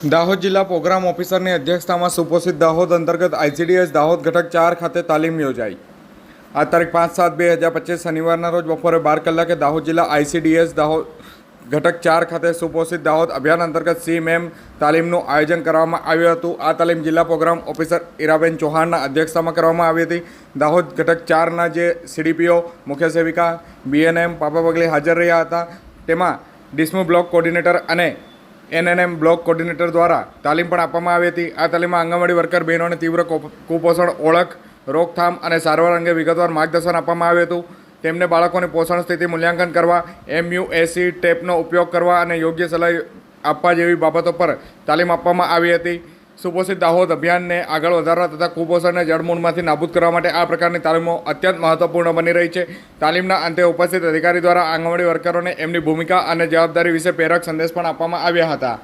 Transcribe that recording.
દાહોદ જિલ્લા પ્રોગ્રામ ઓફિસરની અધ્યક્ષતામાં સુપોષિત દાહોદ અંતર્ગત આઈસીડીએસ દાહોદ ઘટક ચાર ખાતે તાલીમ યોજાઈ. આ તારીખ પાંચ સાત બે હજાર પચીસ શનિવારના રોજ બપોરે બાર કલાકે દાહોદ જિલ્લા આઈસીડીએસ દાહોદ ઘટક ચાર ખાતે સુપોષિત દાહોદ અભિયાન અંતર્ગત સી મેમ તાલીમનું આયોજન કરવામાં આવ્યું હતું. આ તાલીમ જિલ્લા પ્રોગ્રામ ઓફિસર ઈરાબેન ચૌહાણના અધ્યક્ષતામાં કરવામાં આવી હતી. દાહોદ ઘટક ચારના જે સીડીપીઓ, મુખ્ય સેવિકા, બીએનએમ, પાપા પગલી હાજર રહ્યા હતા. તેમાં ડિસ્મુ બ્લોક કોર્ડિનેટર અને એનએનએમ બ્લોક કોર્ડિનેટર દ્વારા તાલીમ પણ આપવામાં આવી હતી. આ તાલીમમાં આંગણવાડી વર્કર બહેનોને તીવ્ર કુપ- કુપોષણ, ઓળખ, રોકથામ અને સારવાર અંગે વિગતવાર માર્ગદર્શન આપવામાં આવ્યું હતું. તેમને બાળકોની પોષણ સ્થિતિ મૂલ્યાંકન કરવા એમયુએસી ટેપનો ઉપયોગ કરવા અને યોગ્ય સલાહ આપવા જેવી બાબતો પર તાલીમ આપવામાં આવી હતી. સુપોષિત દાહોદ અભિયાનને આગળ વધારવા તથા કુપોષણને જડમૂળમાંથી નાબૂદ કરવા માટે આ પ્રકારની તાલીમો અત્યંત મહત્વપૂર્ણ બની રહી છે. તાલીમના અંતે ઉપસ્થિત અધિકારી દ્વારા આંગણવાડી વર્કરોને એમની ભૂમિકા અને જવાબદારી વિશે પ્રેરક સંદેશ પણ આપવામાં આવ્યા હતા.